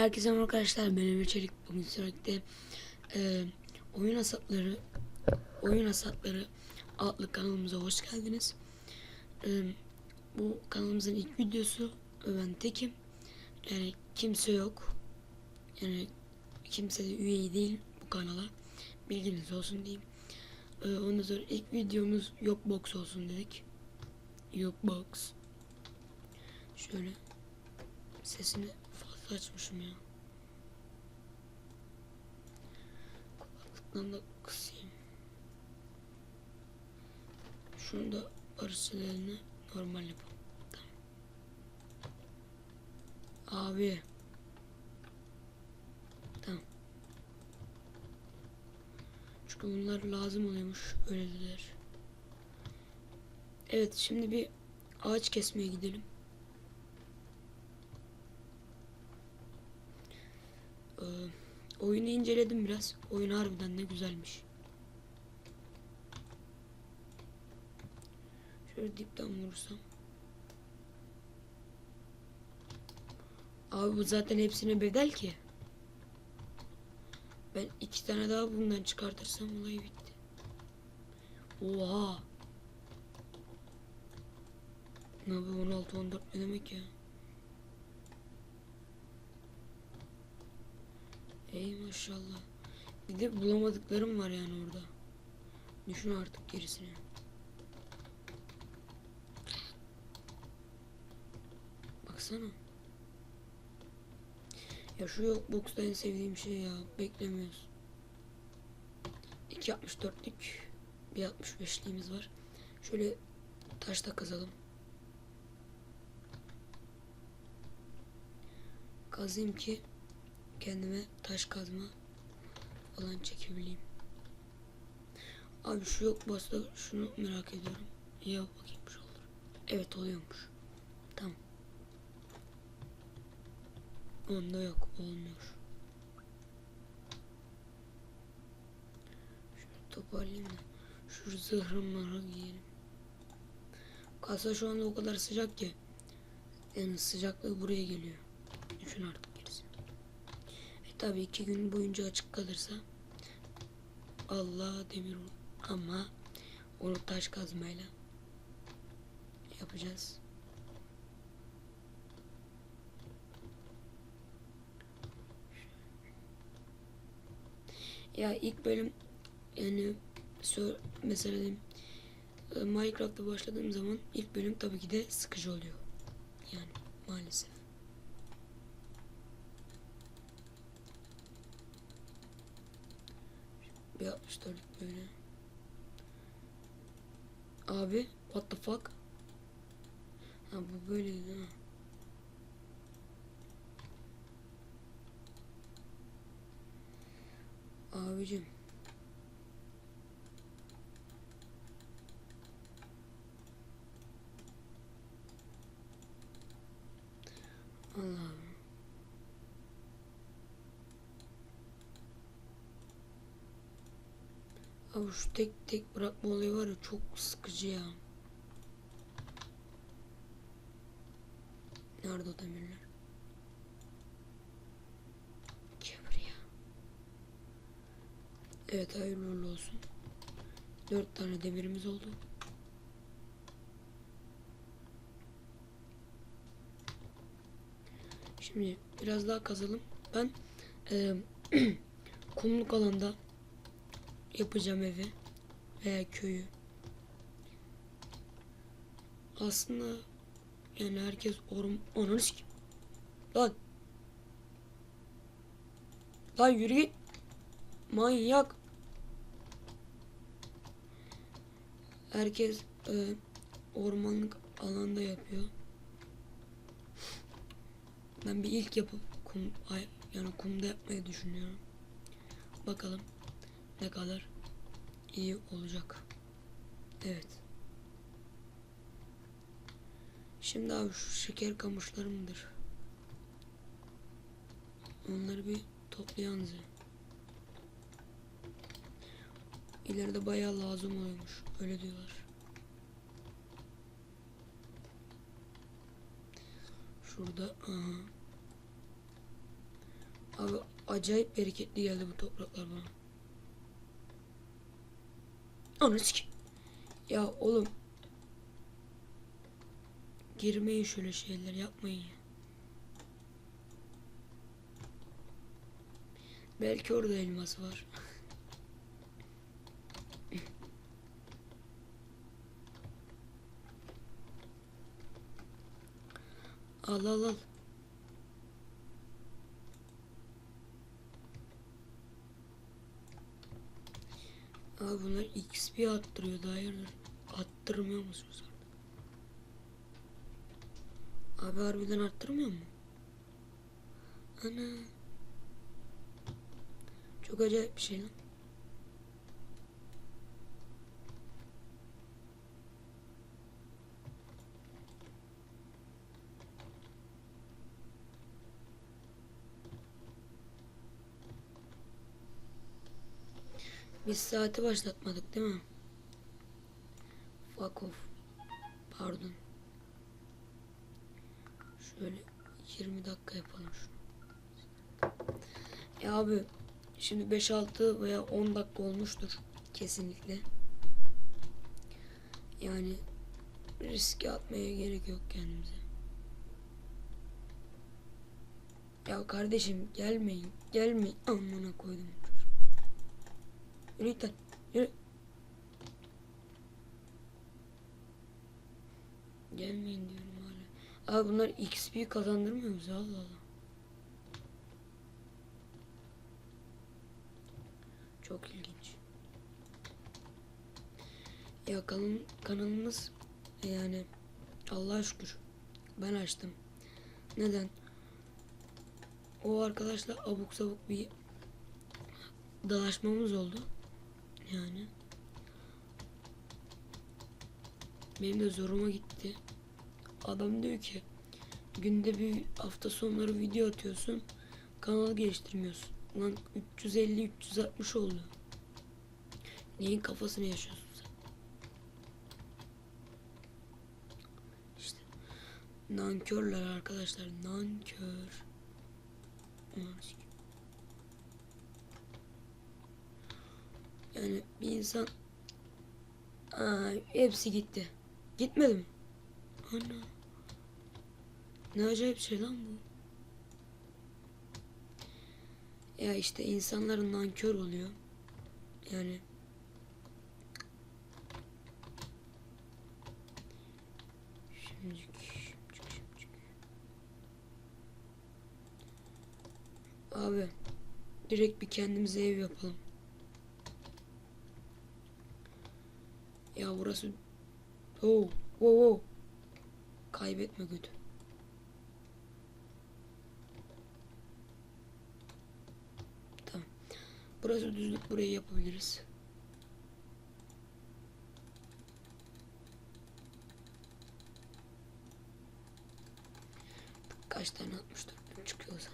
Herkese merhaba arkadaşlar benim içerik bugün sürekli e, oyun hasatları oyun hasatları adlı kanalımıza hoş geldiniz. E, bu kanalımızın ilk videosu ben tekim. Yani kimse yok. Yani kimse de üye değil bu kanala. Bilginiz olsun diyeyim. E, ondan sonra ilk videomuz yok box olsun dedik. Yok box. Şöyle sesini fazla açmışım ya. Kulaklıktan da kısayım. Şunu da arasılarını normal yapalım. Tamam. Abi. Tamam. Çünkü bunlar lazım oluyormuş. Öyle dediler. Evet şimdi bir ağaç kesmeye gidelim. Ee, oyunu inceledim biraz. Oyun harbiden ne güzelmiş. Şöyle dipten vurursam. Abi bu zaten hepsine bedel ki. Ben iki tane daha bundan çıkartırsam olay bitti. Oha. Ne bu 16 14 ne demek ya? Ey maşallah. Bir de bulamadıklarım var yani orada. Düşün artık gerisini. Baksana. Ya şu yok box'ta en sevdiğim şey ya. Beklemiyoruz. 2.64'lük bir 65'liğimiz var. Şöyle taşta kazalım. Kazayım ki kendime taş kazma falan çekebileyim. Abi şu yok basta şunu merak ediyorum. Ya bakayım şu olur. Evet oluyormuş. Tamam. Onda yok olmuyor. Şöyle toparlayayım da şu zırhımları giyelim. Kasa şu anda o kadar sıcak ki yani sıcaklığı buraya geliyor. Düşün artık gerisi. E tabi iki gün boyunca açık kalırsa Allah demir ol- ama onu taş kazmayla yapacağız. Ya ilk bölüm yani mesela e, Minecraft'a başladığım zaman ilk bölüm tabii ki de sıkıcı oluyor. Yani maalesef. 64 böyle. Abi what the fuck? Ha bu böyle değil mi? Abicim. Allah'ım. Abi şu tek tek bırakma olayı var ya çok sıkıcı ya. Nerede o demirler? Gel buraya. Evet hayırlı uğurlu olsun. Dört tane demirimiz oldu. Şimdi biraz daha kazalım. Ben eee kumluk alanda yapacağım evi veya köyü. Aslında yani herkes orm ananı sikim. Lan. Lan yürü git. Manyak. Herkes e, ormanlık alanda yapıyor. Ben bir ilk yapıp kum ay, yani kumda yapmayı düşünüyorum. Bakalım ne kadar iyi olacak. Evet. Şimdi abi şu şeker kamışlarımdır. Onları bir toplayanız. İleride bayağı lazım oluyormuş. Öyle diyorlar. Şurada aha. Abi acayip bereketli geldi bu topraklar bana. Anı. Ya oğlum. Girmeyin şöyle şeyler yapmayın ya. Belki orada elmas var. al al al. Abi bunlar XP attırıyor da hayırdır? Attırmıyor musunuz? Abi harbiden arttırmıyor mu? Ana. Çok acayip bir şey lan. Biz saati başlatmadık değil mi? Fuck off. Pardon. Şöyle 20 dakika yapalım şunu. Ya abi şimdi 5-6 veya 10 dakika olmuştur kesinlikle. Yani riske atmaya gerek yok kendimize. Ya kardeşim gelmeyin. Gelmeyin. Amına koydum. Yürü git lan. Yürü. Gelmeyin diyorum hala. Abi bunlar XP kazandırmıyor bize Allah Allah. Çok ilginç. Ya kanal, kanalımız yani Allah'a şükür ben açtım. Neden? O arkadaşla abuk sabuk bir dalaşmamız oldu yani. Benim de zoruma gitti. Adam diyor ki günde bir hafta sonları video atıyorsun. Kanal geliştirmiyorsun. Lan 350-360 oldu. Neyin kafasını yaşıyorsun sen? İşte nankörler arkadaşlar nankör. 12. Yani bir insan Aa, hepsi gitti. Gitmedi mi? Ana. Ne acayip şey lan bu. Ya işte insanların nankör oluyor. Yani şimdicik. Abi direkt bir kendimize ev yapalım. Ya burası Oh, oh, oh. Kaybetme götü. Tamam. Burası düzlük burayı yapabiliriz. Kaç tane 64 bin çıkıyorsa.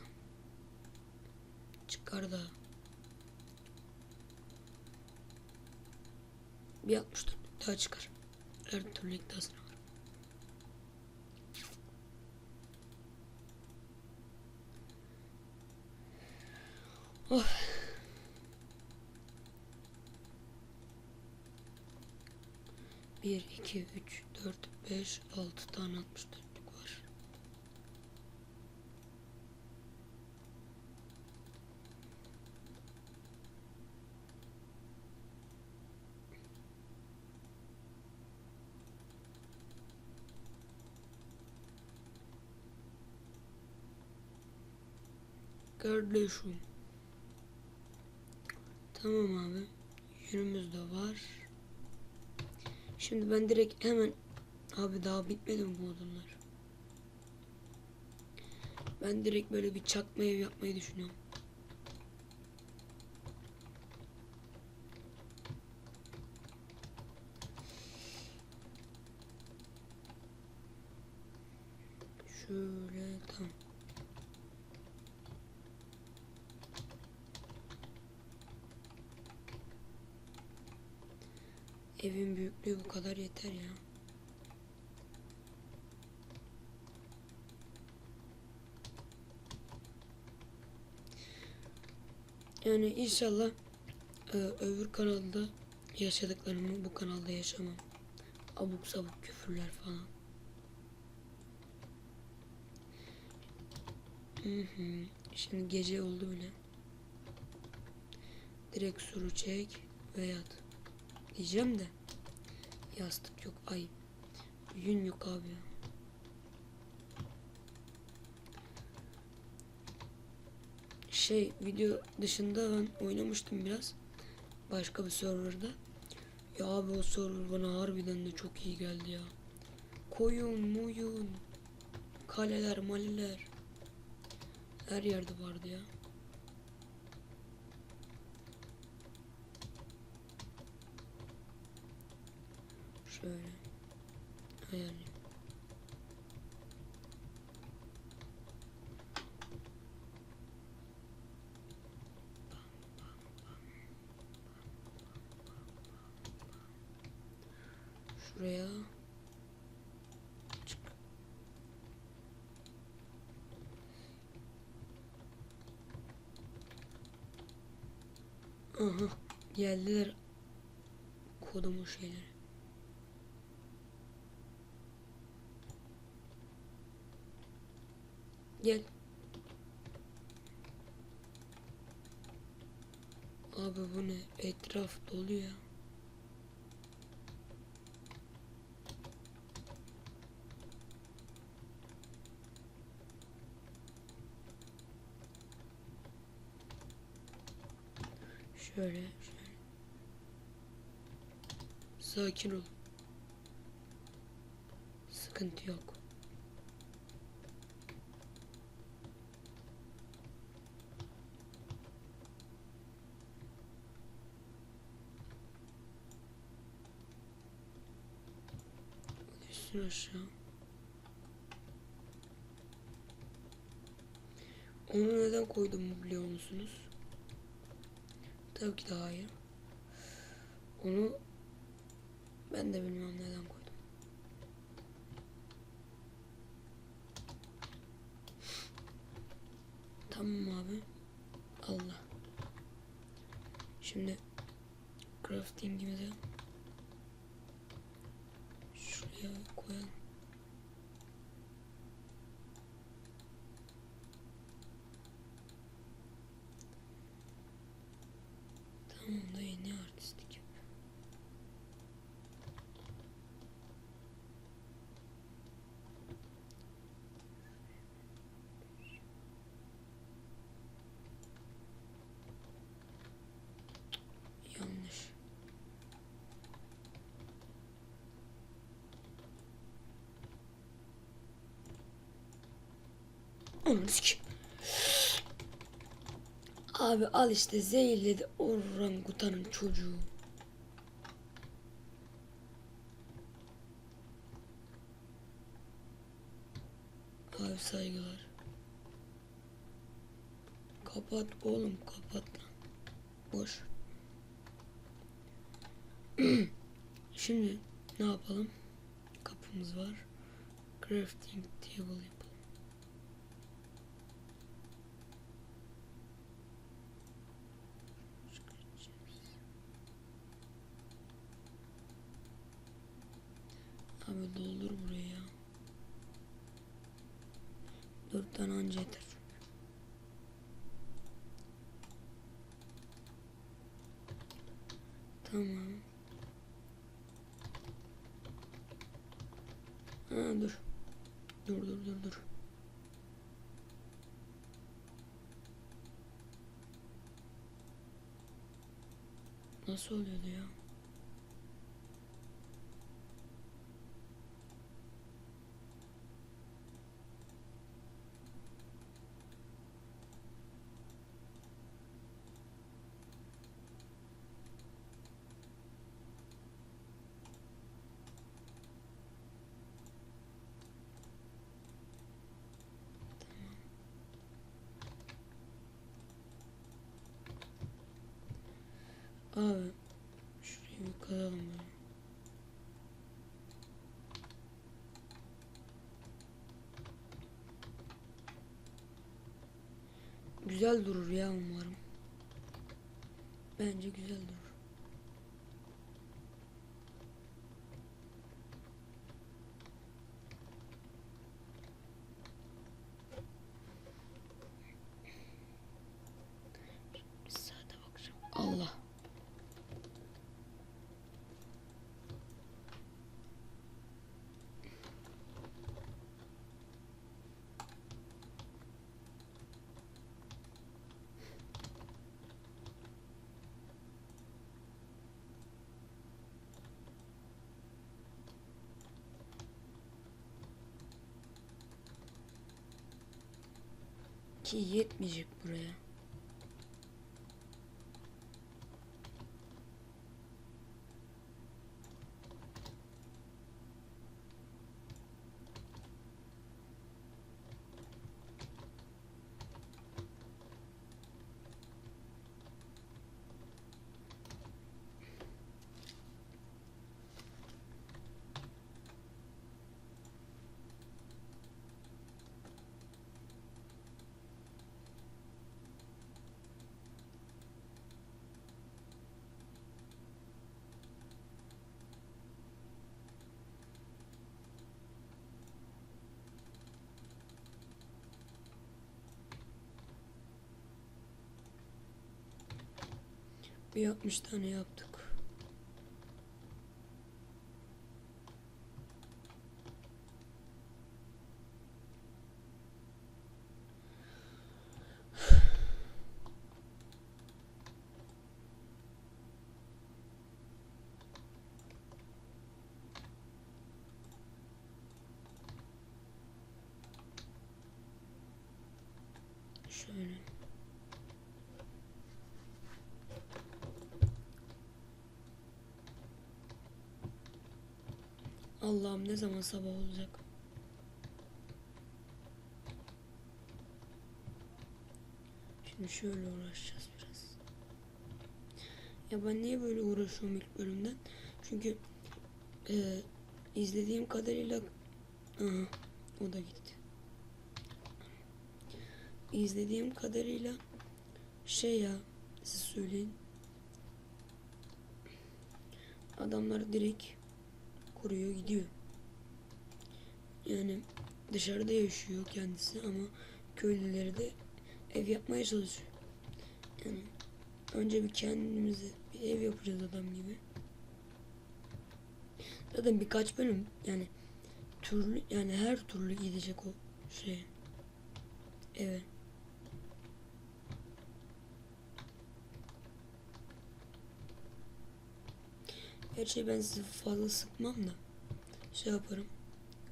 Çıkar da. Bir 64 daha çıkar. Her türlü iddiasına var. Oh. Bir, iki, üç, dört, beş, altı tane altmış var. Kardeşim. Tamam abi. Yünümüz de var. Şimdi ben direkt hemen abi daha bitmedi mi bu odunlar? Ben direkt böyle bir çakma ev yapmayı düşünüyorum. Şöyle tamam. Evin büyüklüğü bu kadar yeter ya. Yani inşallah e, öbür kanalda yaşadıklarımı bu kanalda yaşamam. Abuk sabuk küfürler falan. Şimdi gece oldu bile. Direkt suru çek ve yat. Diyeceğim de yastık yok. Ay yün yok abi. Şey video dışında ben oynamıştım biraz. Başka bir serverda. Ya abi o server bana harbiden de çok iyi geldi ya. Koyun muyun. Kaleler maleler. Her yerde vardı ya. Şöyle. Ayarlayayım. Şuraya. Aha geldiler kodumun şeyleri. Gel. Abi bu ne? Etraf dolu ya. Şöyle, şöyle. Sakin ol. Sıkıntı yok. Aşağı. Onu neden koydum biliyor musunuz? Tabii ki de hayır. Onu ben de bilmem neden koydum. Tamam abi. Allah. Şimdi craftingimizi şuraya koyalım. Onu. Abi al işte zehirledi orangutanın çocuğu. Abi saygılar. Kapat oğlum kapat lan. Boş. Şimdi ne yapalım? Kapımız var. Crafting table yapalım. Abi doldur buraya ya. Dört tane anca yeter. Tamam. Ha dur. Dur dur dur dur. Nasıl oluyordu ya? Abi şurayı bir kazalım böyle. Güzel durur ya umarım. Bence güzel durur. Bir saate bakacağım. Allah. Ki yetmeyecek buraya. Bir 60 tane yaptık. Şöyle. Allah'ım ne zaman sabah olacak? Şimdi şöyle uğraşacağız biraz. Ya ben niye böyle uğraşıyorum ilk bölümden? Çünkü e, izlediğim kadarıyla Aha, o da gitti. İzlediğim kadarıyla şey ya siz söyleyin. Adamlar direkt kuruyor gidiyor. Yani dışarıda yaşıyor kendisi ama köylüleri de ev yapmaya çalışıyor. Yani önce bir kendimize bir ev yapacağız adam gibi. Zaten birkaç bölüm yani türlü yani her türlü gidecek o şey eve. Gerçi ben sizi fazla sıkmam da şey yaparım.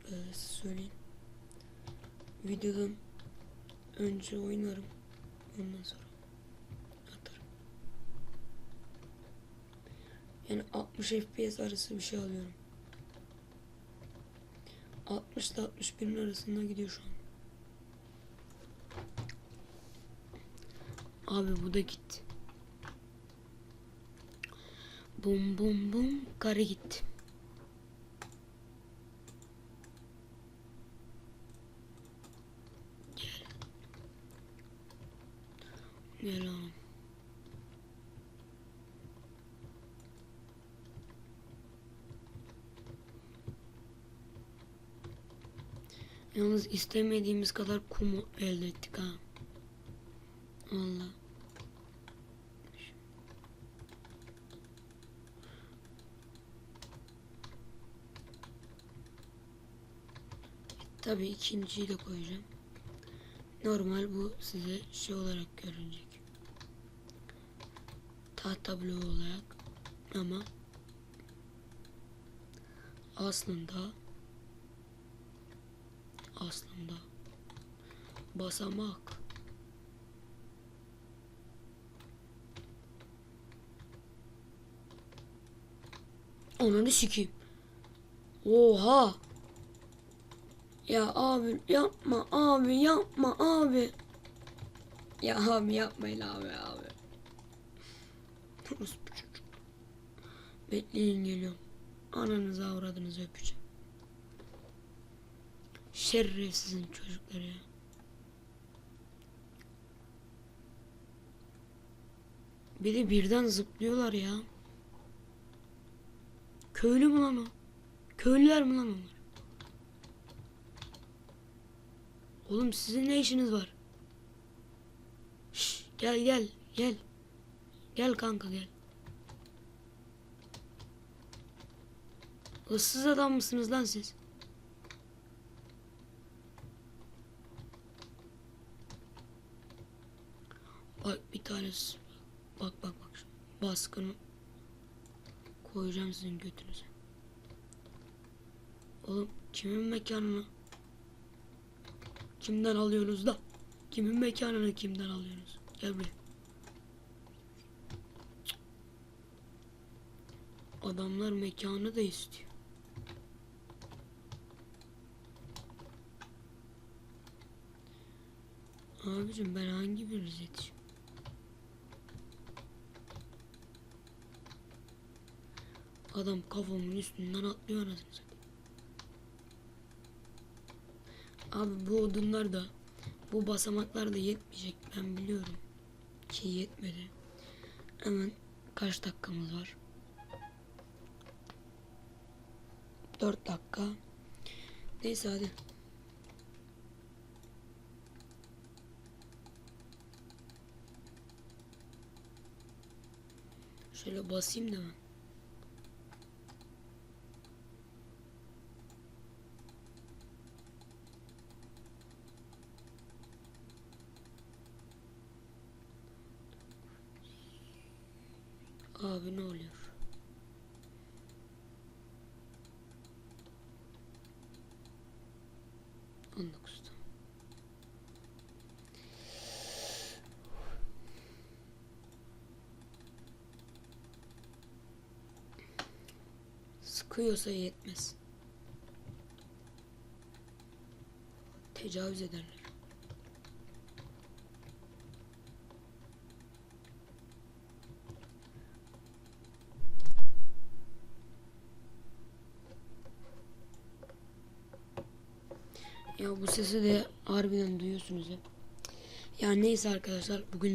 Ee, söyleyin. Videodan önce oynarım. Ondan sonra atarım. Yani 60 FPS arası bir şey alıyorum. 60 ile 61'in arasında gidiyor şu an. Abi bu da gitti. Bum bum bum karı gitti. Gel. Oğlum. Yalnız istemediğimiz kadar kum elde ettik ha. Allah. Tabii ikinciyi de koyacağım. Normal bu size şey olarak görünecek. Tahta bloğu olarak ama aslında aslında basamak Ananı sikeyim. Oha. Ya abi yapma abi yapma abi. Ya abi yapmayın abi abi. Orospu çocuk. Bekleyin geliyorum. Ananızı avradınızı öpeceğim. Şerefsizin çocukları ya. Bir de birden zıplıyorlar ya. Köylü mü lan o? Köylüler mi lan onlar? Oğlum sizin ne işiniz var? Şş, gel gel gel. Gel kanka gel. Hırsız adam mısınız lan siz? Bak bir tanesi. Bak bak bak. Baskını koyacağım sizin götünüze. Oğlum kimin mekanını? Kimden alıyorsunuz da? Kimin mekanını kimden alıyorsunuz? Gel buraya. Adamlar mekanı da istiyor. Abicim ben hangi biriniz yetişim? Adam kafamın üstünden atlıyor anasını Abi bu odunlar da bu basamaklar da yetmeyecek ben biliyorum. Ki yetmedi. Hemen kaç dakikamız var? 4 dakika. Neyse hadi. Şöyle basayım da ben. Abi ne oluyor? On. Sıkıyorsa yetmez. Tecavüz ederler. Ya bu sesi de harbiden duyuyorsunuz hep. Ya neyse arkadaşlar bugün